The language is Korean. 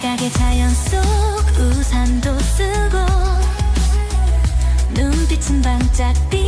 바닥에 자연 속 우산도 쓰고 눈빛은 반짝빛